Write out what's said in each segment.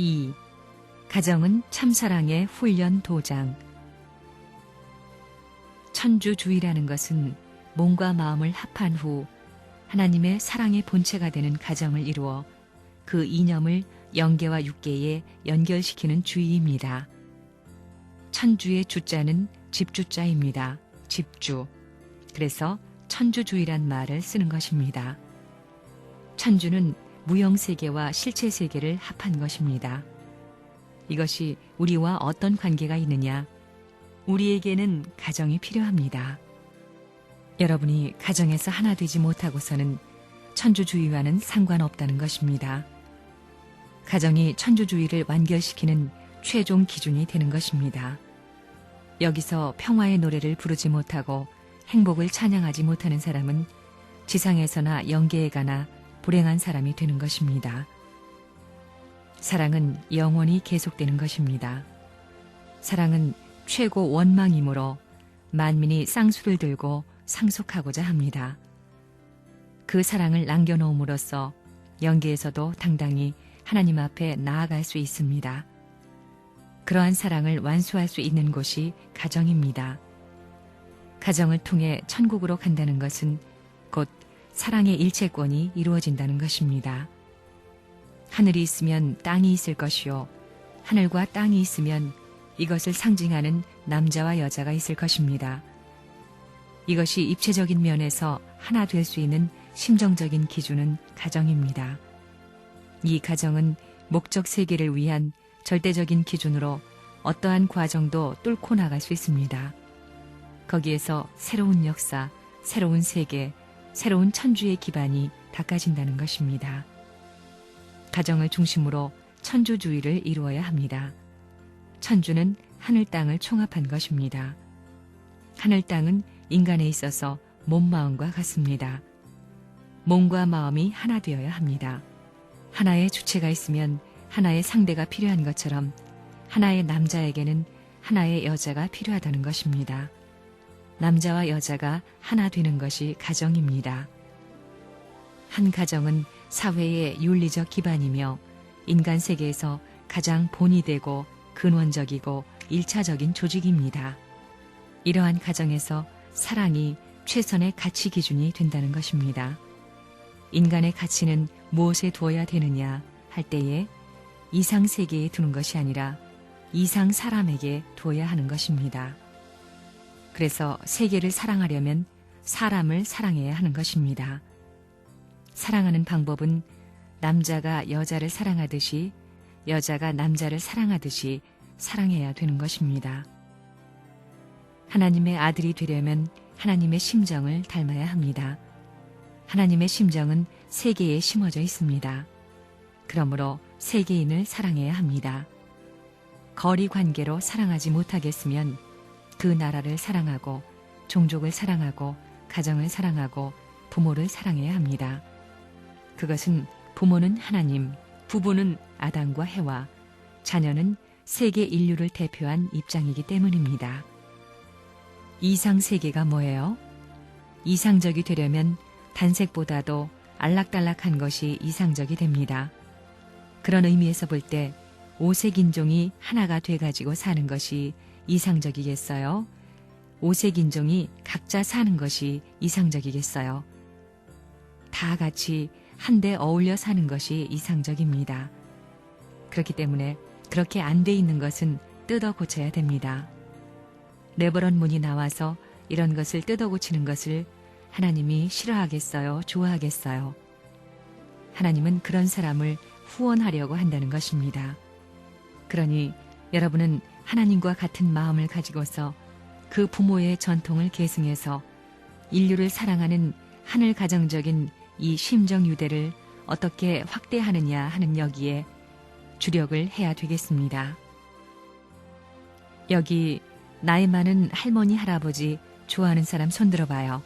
2. 가정은 참사랑의 훈련 도장. 천주주의라는 것은 몸과 마음을 합한 후 하나님의 사랑의 본체가 되는 가정을 이루어 그 이념을 영계와 육계에 연결시키는 주의입니다. 천주의 주자는 집주자입니다. 집주. 그래서 천주주의란 말을 쓰는 것입니다. 천주는 무형 세계와 실체 세계를 합한 것입니다. 이것이 우리와 어떤 관계가 있느냐? 우리에게는 가정이 필요합니다. 여러분이 가정에서 하나 되지 못하고서는 천주주의와는 상관없다는 것입니다. 가정이 천주주의를 완결시키는 최종 기준이 되는 것입니다. 여기서 평화의 노래를 부르지 못하고 행복을 찬양하지 못하는 사람은 지상에서나 영계에 가나 불행한 사람이 되는 것입니다. 사랑은 영원히 계속되는 것입니다. 사랑은 최고 원망이므로 만민이 쌍수를 들고 상속하고자 합니다. 그 사랑을 남겨놓음으로써 영계에서도 당당히 하나님 앞에 나아갈 수 있습니다. 그러한 사랑을 완수할 수 있는 곳이 가정입니다. 가정을 통해 천국으로 간다는 것은 곧 사랑의 일체권이 이루어진다는 것입니다. 하늘이 있으면 땅이 있을 것이요. 하늘과 땅이 있으면 이것을 상징하는 남자와 여자가 있을 것입니다. 이것이 입체적인 면에서 하나 될 수 있는 심정적인 기준은 가정입니다. 이 가정은 목적 세계를 위한 절대적인 기준으로 어떠한 과정도 뚫고 나갈 수 있습니다. 거기에서 새로운 역사, 새로운 세계, 새로운 천주의 기반이 닦아진다는 것입니다. 가정을 중심으로 천주주의를 이루어야 합니다. 천주는 하늘 땅을 총합한 것입니다. 하늘 땅은 인간에 있어서 몸 마음과 같습니다. 몸과 마음이 하나 되어야 합니다. 하나의 주체가 있으면 하나의 상대가 필요한 것처럼 하나의 남자에게는 하나의 여자가 필요하다는 것입니다. 남자와 여자가 하나 되는 것이 가정입니다. 한 가정은 사회의 윤리적 기반이며 인간 세계에서 가장 본이 되고 근원적이고 일차적인 조직입니다. 이러한 가정에서 사랑이 최선의 가치 기준이 된다는 것입니다. 인간의 가치는 무엇에 두어야 되느냐 할 때에 이상 세계에 두는 것이 아니라 이상 사람에게 두어야 하는 것입니다. 그래서 세계를 사랑하려면 사람을 사랑해야 하는 것입니다. 사랑하는 방법은 남자가 여자를 사랑하듯이 여자가 남자를 사랑하듯이 사랑해야 되는 것입니다. 하나님의 아들이 되려면 하나님의 심정을 닮아야 합니다. 하나님의 심정은 세계에 심어져 있습니다. 그러므로 세계인을 사랑해야 합니다. 거리 관계로 사랑하지 못하겠으면 그 나라를 사랑하고 종족을 사랑하고 가정을 사랑하고 부모를 사랑해야 합니다. 그것은 부모는 하나님, 부부는 아담과 해와, 자녀는 세계 인류를 대표한 입장이기 때문입니다. 이상 세계가 뭐예요? 이상적이 되려면 단색보다도 안락달락한 것이 이상적이 됩니다. 그런 의미에서 볼 때 오색 인종이 하나가 돼가지고 사는 것이 이상적이겠어요? 오색 인종이 각자 사는 것이 이상적이겠어요? 다 같이 한데 어울려 사는 것이 이상적입니다. 그렇기 때문에 그렇게 안 돼 있는 것은 뜯어 고쳐야 됩니다. 레버런 문이 나와서 이런 것을 뜯어 고치는 것을 하나님이 싫어하겠어요? 좋아하겠어요? 하나님은 그런 사람을 후원하려고 한다는 것입니다. 그러니 여러분은 하나님과 같은 마음을 가지고서 그 부모의 전통을 계승해서 인류를 사랑하는 하늘 가정적인 이 심정 유대를 어떻게 확대하느냐 하는 여기에 주력을 해야 되겠습니다. 여기 나이 많은 할머니, 할아버지 좋아하는 사람 손들어 봐요.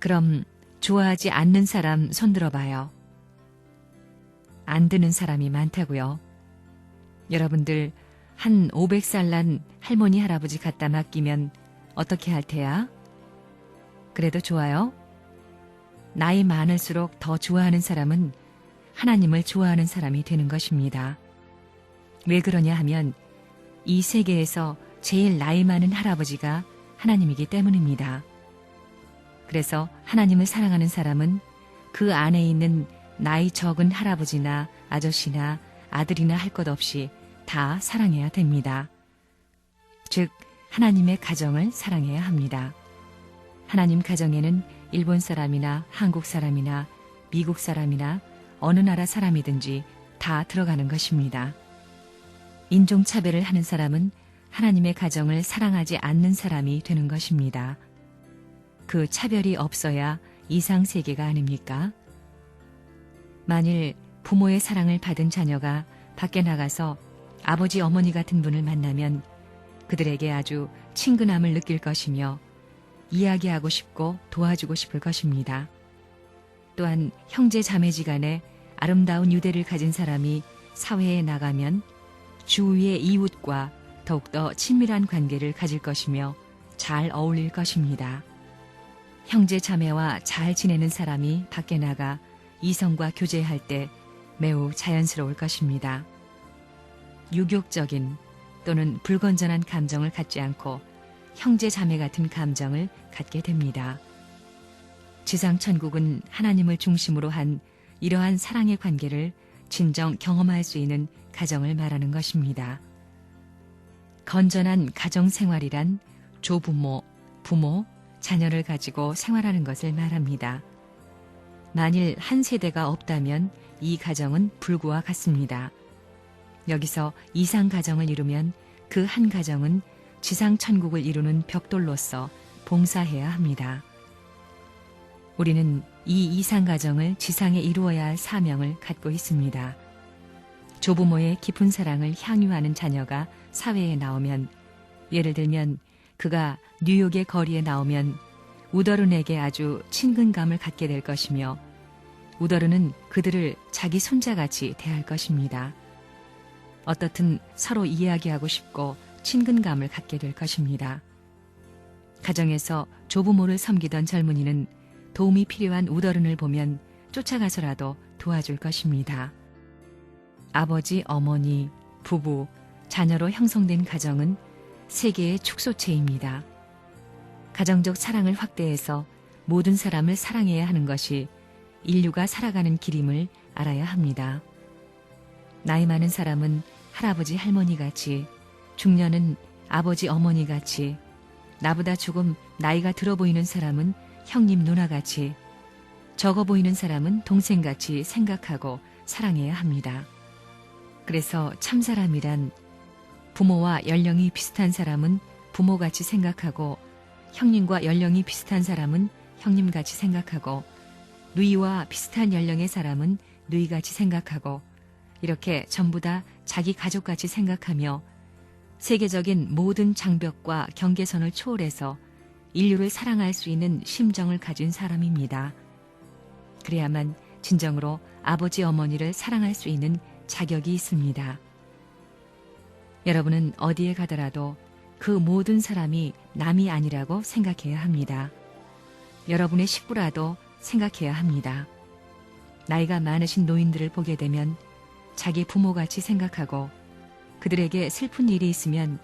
그럼 좋아하지 않는 사람 손들어 봐요. 안 드는 사람이 많다고요. 여러분들 한 500살 난 할머니, 할아버지 갖다 맡기면 어떻게 할 테야? 그래도 좋아요? 나이 많을수록 더 좋아하는 사람은 하나님을 좋아하는 사람이 되는 것입니다. 왜 그러냐 하면 이 세계에서 제일 나이 많은 할아버지가 하나님이기 때문입니다. 그래서 하나님을 사랑하는 사람은 그 안에 있는 나이 적은 할아버지나 아저씨나 아들이나 할 것 없이 다 사랑해야 됩니다. 즉, 하나님의 가정을 사랑해야 합니다. 하나님 가정에는 일본 사람이나 한국 사람이나 미국 사람이나 어느 나라 사람이든지 다 들어가는 것입니다. 인종차별을 하는 사람은 하나님의 가정을 사랑하지 않는 사람이 되는 것입니다. 그 차별이 없어야 이상 세계가 아닙니까? 만일 부모의 사랑을 받은 자녀가 밖에 나가서 아버지 어머니 같은 분을 만나면 그들에게 아주 친근함을 느낄 것이며 이야기하고 싶고 도와주고 싶을 것입니다. 또한 형제 자매지간에 아름다운 유대를 가진 사람이 사회에 나가면 주위의 이웃과 더욱더 친밀한 관계를 가질 것이며 잘 어울릴 것입니다. 형제 자매와 잘 지내는 사람이 밖에 나가 이성과 교제할 때 매우 자연스러울 것입니다. 유격적인 또는 불건전한 감정을 갖지 않고 형제 자매 같은 감정을 갖게 됩니다. 지상 천국은 하나님을 중심으로 한 이러한 사랑의 관계를 진정 경험할 수 있는 가정을 말하는 것입니다. 건전한 가정 생활이란 조부모, 부모, 자녀를 가지고 생활하는 것을 말합니다. 만일 한 세대가 없다면 이 가정은 불구와 같습니다. 여기서 이상 가정을 이루면 그 한 가정은 지상 천국을 이루는 벽돌로서 봉사해야 합니다. 우리는 이 이상 가정을 지상에 이루어야 할 사명을 갖고 있습니다. 조부모의 깊은 사랑을 향유하는 자녀가 사회에 나오면 예를 들면 그가 뉴욕의 거리에 나오면 우더른에게 아주 친근감을 갖게 될 것이며 우더른은 그들을 자기 손자같이 대할 것입니다. 어떻든 서로 이야기하고 싶고 친근감을 갖게 될 것입니다. 가정에서 조부모를 섬기던 젊은이는 도움이 필요한 우더른을 보면 쫓아가서라도 도와줄 것입니다. 아버지, 어머니, 부부, 자녀로 형성된 가정은 세계의 축소체입니다. 가정적 사랑을 확대해서 모든 사람을 사랑해야 하는 것이 인류가 살아가는 길임을 알아야 합니다. 나이 많은 사람은 할아버지 할머니 같이, 중년은 아버지 어머니 같이, 나보다 조금 나이가 들어 보이는 사람은 형님 누나 같이, 적어 보이는 사람은 동생 같이 생각하고 사랑해야 합니다. 그래서 참 사람이란 부모와 연령이 비슷한 사람은 부모같이 생각하고 형님과 연령이 비슷한 사람은 형님같이 생각하고 누이와 비슷한 연령의 사람은 누이같이 생각하고 이렇게 전부 다 자기 가족같이 생각하며 세계적인 모든 장벽과 경계선을 초월해서 인류를 사랑할 수 있는 심정을 가진 사람입니다. 그래야만 진정으로 아버지 어머니를 사랑할 수 있는 자격이 있습니다. 여러분은 어디에 가더라도 그 모든 사람이 남이 아니라고 생각해야 합니다. 여러분의 식구라도 생각해야 합니다. 나이가 많으신 노인들을 보게 되면 자기 부모같이 생각하고 그들에게 슬픈 일이 있으면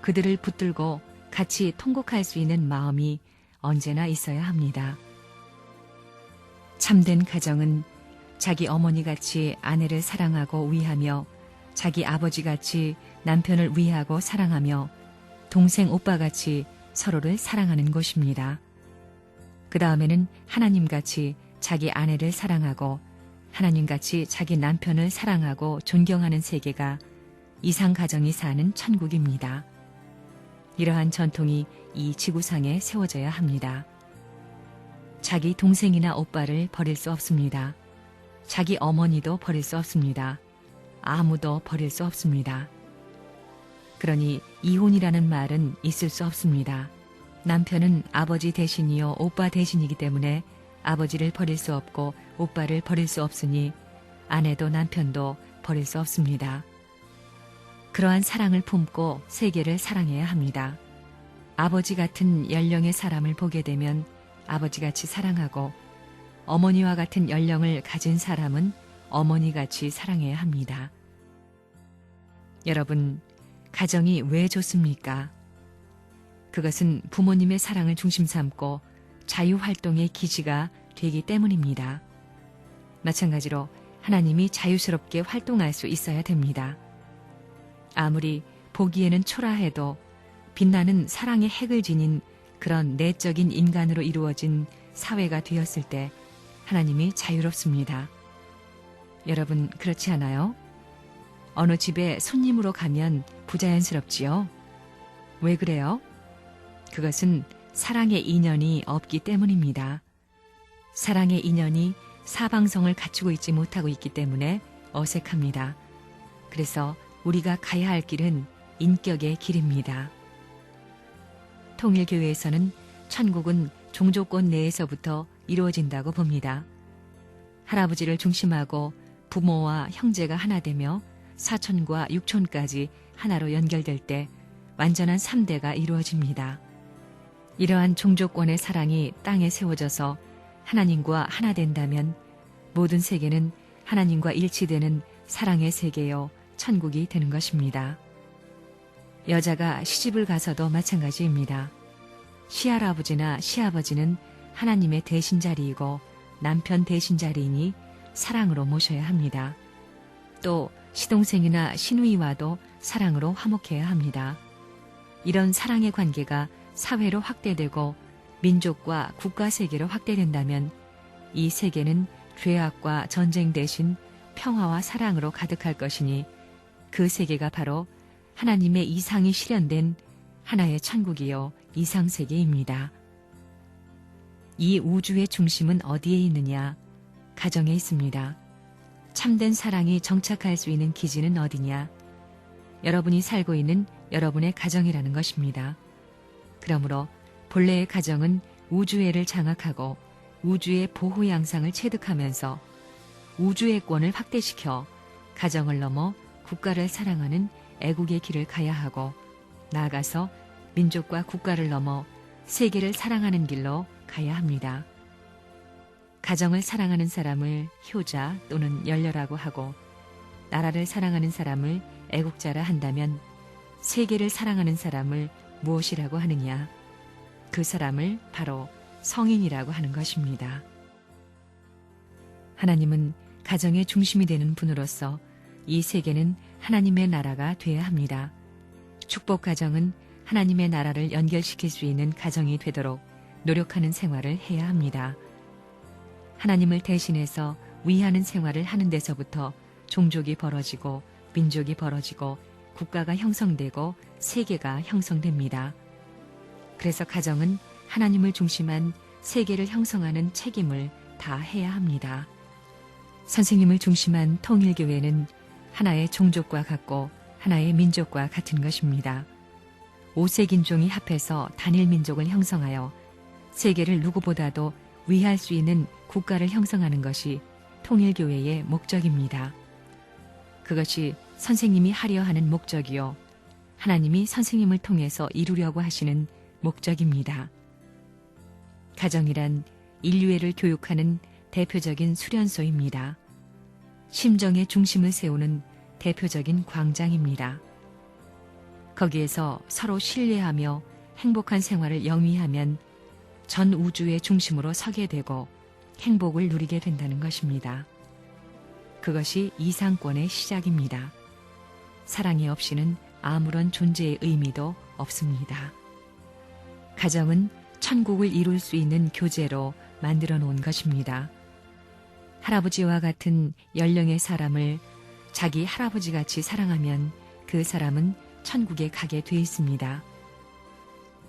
그들을 붙들고 같이 통곡할 수 있는 마음이 언제나 있어야 합니다. 참된 가정은 자기 어머니같이 아내를 사랑하고 위하며 자기 아버지같이 남편을 위하고 사랑하며 동생 오빠같이 서로를 사랑하는 곳입니다. 그 다음에는 하나님같이 자기 아내를 사랑하고 하나님같이 자기 남편을 사랑하고 존경하는 세계가 이상 가정이 사는 천국입니다. 이러한 전통이 이 지구상에 세워져야 합니다. 자기 동생이나 오빠를 버릴 수 없습니다. 자기 어머니도 버릴 수 없습니다. 아무도 버릴 수 없습니다. 그러니 이혼이라는 말은 있을 수 없습니다. 남편은 아버지 대신이요 오빠 대신이기 때문에 아버지를 버릴 수 없고 오빠를 버릴 수 없으니 아내도 남편도 버릴 수 없습니다. 그러한 사랑을 품고 세계를 사랑해야 합니다. 아버지 같은 연령의 사람을 보게 되면 아버지같이 사랑하고 어머니와 같은 연령을 가진 사람은 어머니같이 사랑해야 합니다. 여러분, 가정이 왜 좋습니까? 그것은 부모님의 사랑을 중심 삼고 자유활동의 기지가 되기 때문입니다. 마찬가지로 하나님이 자유스럽게 활동할 수 있어야 됩니다. 아무리 보기에는 초라해도 빛나는 사랑의 핵을 지닌 그런 내적인 인간으로 이루어진 사회가 되었을 때 하나님이 자유롭습니다. 여러분, 그렇지 않아요? 어느 집에 손님으로 가면 부자연스럽지요? 왜 그래요? 그것은 사랑의 인연이 없기 때문입니다. 사랑의 인연이 사방성을 갖추고 있지 못하고 있기 때문에 어색합니다. 그래서 우리가 가야 할 길은 인격의 길입니다. 통일교회에서는 천국은 종조권 내에서부터 이루어진다고 봅니다. 할아버지를 중심하고 부모와 형제가 하나 되며 사촌과 육촌까지 하나로 연결될 때 완전한 3대가 이루어집니다. 이러한 종조권의 사랑이 땅에 세워져서 하나님과 하나 된다면 모든 세계는 하나님과 일치되는 사랑의 세계요 천국이 되는 것입니다. 여자가 시집을 가서도 마찬가지입니다. 시할아버지나 시아버지는 하나님의 대신 자리이고 남편 대신 자리이니 사랑으로 모셔야 합니다. 또 시동생이나 시누이와도 사랑으로 화목해야 합니다. 이런 사랑의 관계가 사회로 확대되고 민족과 국가 세계로 확대된다면 이 세계는 죄악과 전쟁 대신 평화와 사랑으로 가득할 것이니 그 세계가 바로 하나님의 이상이 실현된 하나의 천국이요 이상 세계입니다. 이 우주의 중심은 어디에 있느냐? 가정에 있습니다. 참된 사랑이 정착할 수 있는 기지는 어디냐? 여러분이 살고 있는 여러분의 가정이라는 것입니다. 그러므로 본래의 가정은 우주애를 장악하고 우주의 보호 양상을 체득하면서 우주의 권을 확대시켜 가정을 넘어 국가를 사랑하는 애국의 길을 가야 하고 나아가서 민족과 국가를 넘어 세계를 사랑하는 길로 가야 합니다. 가정을 사랑하는 사람을 효자 또는 열렬하고 하고 나라를 사랑하는 사람을 애국자라 한다면 세계를 사랑하는 사람을 무엇이라고 하느냐? 그 사람을 바로 성인이라고 하는 것입니다. 하나님은 가정의 중심이 되는 분으로서 이 세계는 하나님의 나라가 되어야 합니다. 축복 가정은 하나님의 나라를 연결시킬 수 있는 가정이 되도록 노력하는 생활을 해야 합니다. 하나님을 대신해서 위하는 생활을 하는 데서부터 종족이 벌어지고 민족이 벌어지고 국가가 형성되고 세계가 형성됩니다. 그래서 가정은 하나님을 중심한 세계를 형성하는 책임을 다 해야 합니다. 선생님을 중심한 통일교회는 하나의 종족과 같고 하나의 민족과 같은 것입니다. 오색인종이 합해서 단일 민족을 형성하여 세계를 누구보다도 위할 수 있는 국가를 형성하는 것이 통일교회의 목적입니다. 그것이 선생님이 하려 하는 목적이요. 하나님이 선생님을 통해서 이루려고 하시는 목적입니다. 가정이란 인류애를 교육하는 대표적인 수련소입니다. 심정의 중심을 세우는 대표적인 광장입니다. 거기에서 서로 신뢰하며 행복한 생활을 영위하면 전 우주의 중심으로 서게 되고 행복을 누리게 된다는 것입니다. 그것이 이상권의 시작입니다. 사랑이 없이는 아무런 존재의 의미도 없습니다. 가정은 천국을 이룰 수 있는 교제로 만들어 놓은 것입니다. 할아버지와 같은 연령의 사람을 자기 할아버지 같이 사랑하면 그 사람은 천국에 가게 돼 있습니다.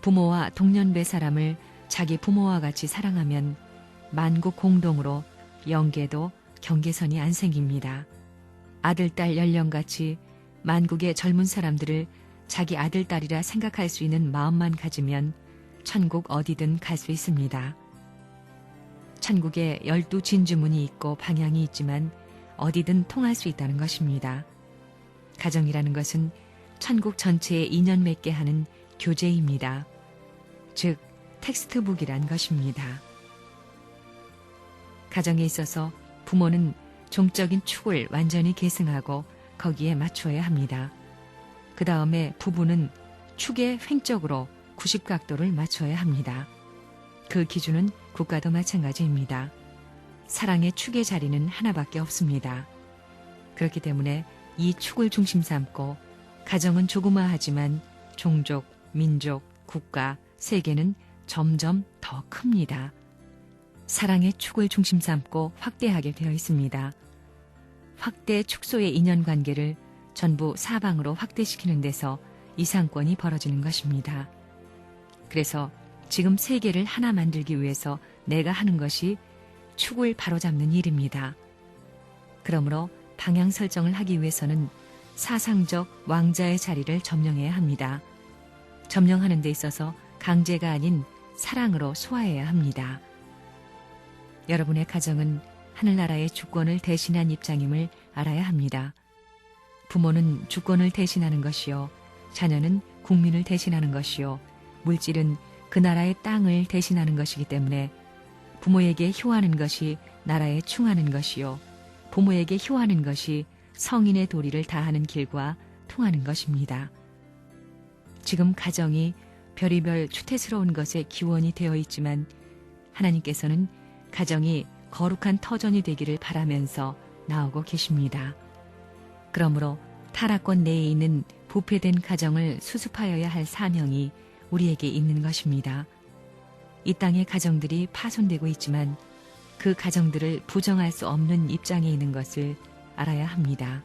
부모와 동년배 사람을 자기 부모와 같이 사랑하면 만국 공동으로 영계도 경계선이 안 생깁니다. 아들, 딸 연령같이 만국의 젊은 사람들을 자기 아들, 딸이라 생각할 수 있는 마음만 가지면 천국 어디든 갈 수 있습니다. 천국에 열두 진주문이 있고 방향이 있지만 어디든 통할 수 있다는 것입니다. 가정이라는 것은 천국 전체에 인연 맺게 하는 교재입니다. 즉, 텍스트북이란 것입니다. 가정에 있어서 부모는 종적인 축을 완전히 계승하고 거기에 맞추어야 합니다. 그 다음에 부부는 축의 횡적으로 90각도를 맞춰야 합니다. 그 기준은 국가도 마찬가지입니다. 사랑의 축의 자리는 하나밖에 없습니다. 그렇기 때문에 이 축을 중심 삼고 가정은 조그마하지만 종족, 민족, 국가, 세계는 점점 더 큽니다. 사랑의 축을 중심 삼고 확대하게 되어 있습니다. 확대 축소의 인연관계를 전부 사방으로 확대시키는 데서 이상권이 벌어지는 것입니다. 그래서 지금 세계를 하나 만들기 위해서 내가 하는 것이 축을 바로잡는 일입니다. 그러므로 방향 설정을 하기 위해서는 사상적 왕자의 자리를 점령해야 합니다. 점령하는 데 있어서 강제가 아닌 사랑으로 소화해야 합니다. 여러분의 가정은 하늘나라의 주권을 대신한 입장임을 알아야 합니다. 부모는 주권을 대신하는 것이요. 자녀는 국민을 대신하는 것이요. 물질은 그 나라의 땅을 대신하는 것이기 때문에 부모에게 효하는 것이 나라에 충하는 것이요. 부모에게 효하는 것이 성인의 도리를 다하는 길과 통하는 것입니다. 지금 가정이 별이별 추태스러운 것에 기원이 되어 있지만 하나님께서는 가정이 거룩한 터전이 되기를 바라면서 나오고 계십니다. 그러므로 타락권 내에 있는 부패된 가정을 수습하여야 할 사명이 우리에게 있는 것입니다. 이 땅의 가정들이 파손되고 있지만 그 가정들을 부정할 수 없는 입장에 있는 것을 알아야 합니다.